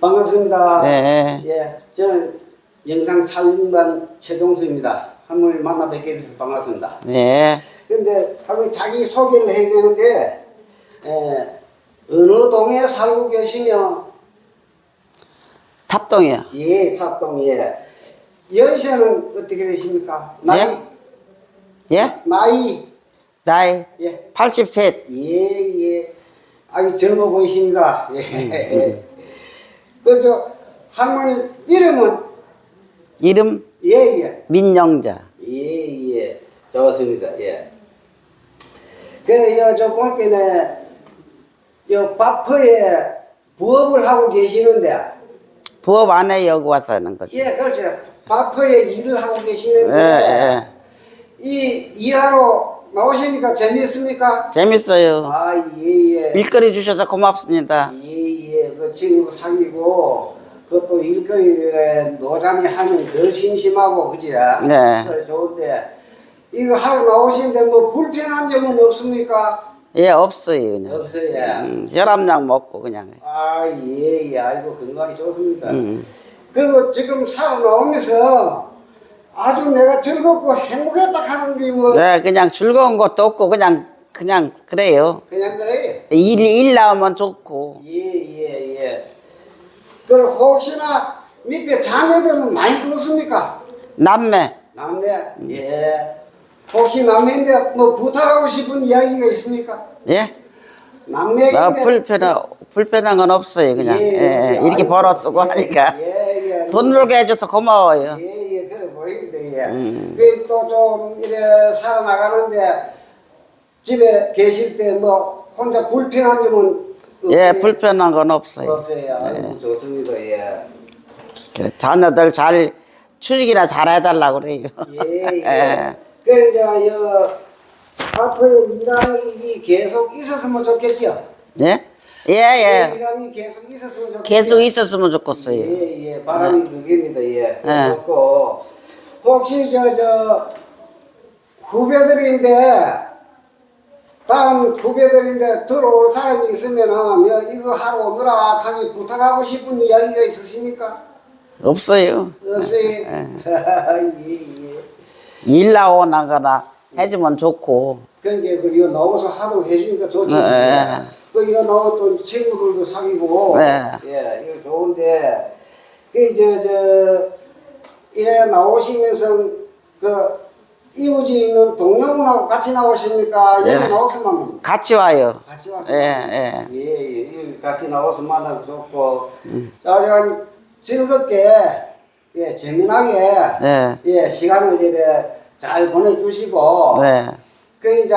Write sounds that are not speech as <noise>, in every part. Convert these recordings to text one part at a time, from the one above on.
반갑습니다. 네. 예, 저는 영상 촬영반 최동수입니다. 할머니 만나 뵙게 돼서 반갑습니다. 네. 근데 할머니 자기 소개를 해야 되는데, 에, 어느 동에 살고 계시며, 탑동이요. 예, 탑동에. 연세는 어떻게 되십니까? 나이, 예? 예? 나이, 나이 예, 83. 예, 예. 아주 젊어 보이십니다. 예. 그래서 할머니 이름은 이름 예, 예. 민영자. 예, 예. 좋습니다. 예. 그, 여, 저, 볼 때는, 여, 바프에 부업을 하고 계시는데, 부업 안에 여기 와서 하는 거죠. 예, 그렇죠. 바프에 일을 하고 예, 계시는데, 예. 이, 일하러 나오시니까 재미있습니까? 재밌어요. 아, 예, 예. 일거리 주셔서 고맙습니다. 예, 예. 그 친구 사귀고, 그것도 일거리에 노자미 하면 덜 심심하고, 그지? 네. 그래, 좋은데, 이거 하러 나오시는데 뭐 불편한 점은 없습니까? 예, 없어요. 그냥. 없어요. 예. 음, 혈압약 먹고 그냥. 아, 예, 예. 아이고, 건강이 좋습니다. 음. 그리고 지금 살아 나오면서 아주 내가 즐겁고 행복했다 하는 게 뭐, 네, 그냥 즐거운 것도 없고 그냥 그냥 그래요. 그냥 그래. 일, 일 나오면 좋고. 예, 예, 예. 그리고 혹시나 밑에 자녀들은 많이 들었습니까? 남매. 남매, 예. 혹시 남매인데 뭐 부탁하고 싶은 이야기가 있습니까? 예? 남매인데. 뭐 불편한 불편한 건 없어요. 그냥 예, 예. 이렇게 아이고, 벌어 쓰고 예, 하니까 예, 예. 돈 벌게 해줘서 고마워요. 예, 예, 그래 보입니다. 예. 음. 그또좀 이래 살아나가는데 집에 계실 때 뭐 혼자 불편한 점은 예? 불편한 건 없어요. 없어요. 아이고, 좋습니다. 예. 그래, 자녀들 잘 취직이나 잘 해달라고 그래요. 예, <laughs> 예. 그 이제 여 앞으로 일하는 계속 있었으면 좋겠죠. 예? 예, 예. 일하는 계속 있었으면 좋겠죠. 계속 있었으면 좋겠어요. 예, 예, 바람이 그겁니다, 예. 예. 그렇고, 혹시 저, 저, 후배들인데, 다음 후배들인데 들어올 사람이 있으면은, 여, 이거 하러 오느라 하니 부탁하고 싶은 이야기가 있으십니까? 없어요. 없어요? <laughs> 예, 예. 일 나오나거나 해주면 좋고. 그러니까, 그, 이거 나와서 하도록 해주니까 좋지. 예. 그, 이거 나와 또 친구들도 사귀고, 예. 예, 이거 좋은데, 그, 저, 저, 이래 나오시면서, 그, 이웃이 있는 동료분하고 같이 나오십니까? 예. 여기 나오시면 같이 와요. 같이 와서. 예, 예. 예, 예, 예, 같이 나와서 만나고 좋고, 자, 저, 즐겁게, 예, 재미나게, 예. 예, 시간을 이래 잘 보내주시고, 네. 그 이제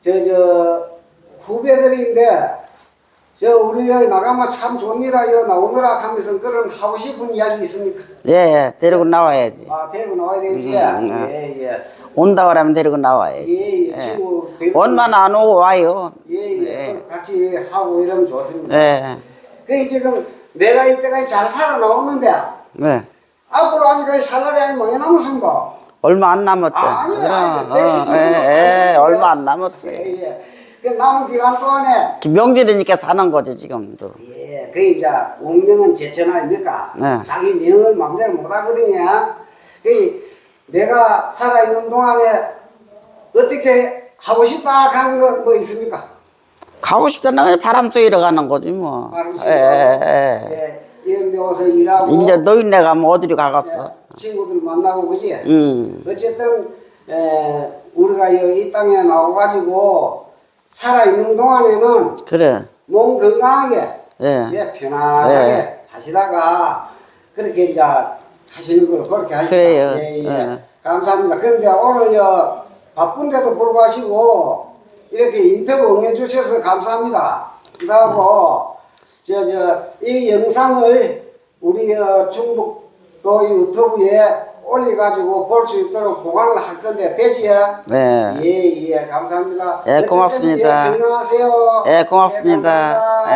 저저 후배들인데 저 우리 여기 나가면 참 좋니라 여 나오느라 하면서 그런 하고 싶은 이야기 있습니까? 예, 예. 데리고 나와야지. 아 데리고 나와야 되지. 음, 음. 예 예 온다 그러면 데리고 나와야지. 예, 예, 친구 데리고 원만 안 오고 와요. 예 예 예. 같이 하고 이러면 좋습니다. 예. 그 지금 내가 이때까지 잘 살아 나왔는데 네. 앞으로 아직까지 살 날이 아니 많이 남았습니다. 얼마 안 남았죠. 아, 아니요, 그럼. 어, 백신 정도 예, 예, 사는 얼마 안 예, 남았어요. 예. 그 남은 기간 동안에 명절이니까 사는 거죠, 지금도. 예, 그 이제 운명은 제천 아닙니까? 네. 자기 명을 마음대로 못 하거든요. 그 내가 살아있는 동안에 어떻게 하고 싶다 하는 거뭐 있습니까? 가고 싶다는 건 바람 쐬러 가는 거지, 뭐. 예, 예, 예. 예, 이런 데 와서 일하고 이제 노인네 가면 어디로 가겠어. 예, 친구들 만나고 그지? 음. 어쨌든 에, 우리가 여기 이 땅에 나와가지고 살아있는 동안에는 그래. 몸 건강하게 예. 예, 편안하게 예. 사시다가 그렇게 이제 하시는 걸로 그렇게 하시다. 그래요. 예, 예. 예. 감사합니다. 그런데 오늘 여 바쁜데도 불구하고 이렇게 인터뷰 응해 주셔서 감사합니다. 그리고 저저 이 영상을 우리 어, 충북도 유튜브에 올려가지고 볼 수 있도록 보관을 할 건데 되지요? 네. 예, 예, 감사합니다. 예, 고맙습니다. 예, 건강하세요. 예, 고맙습니다. 예.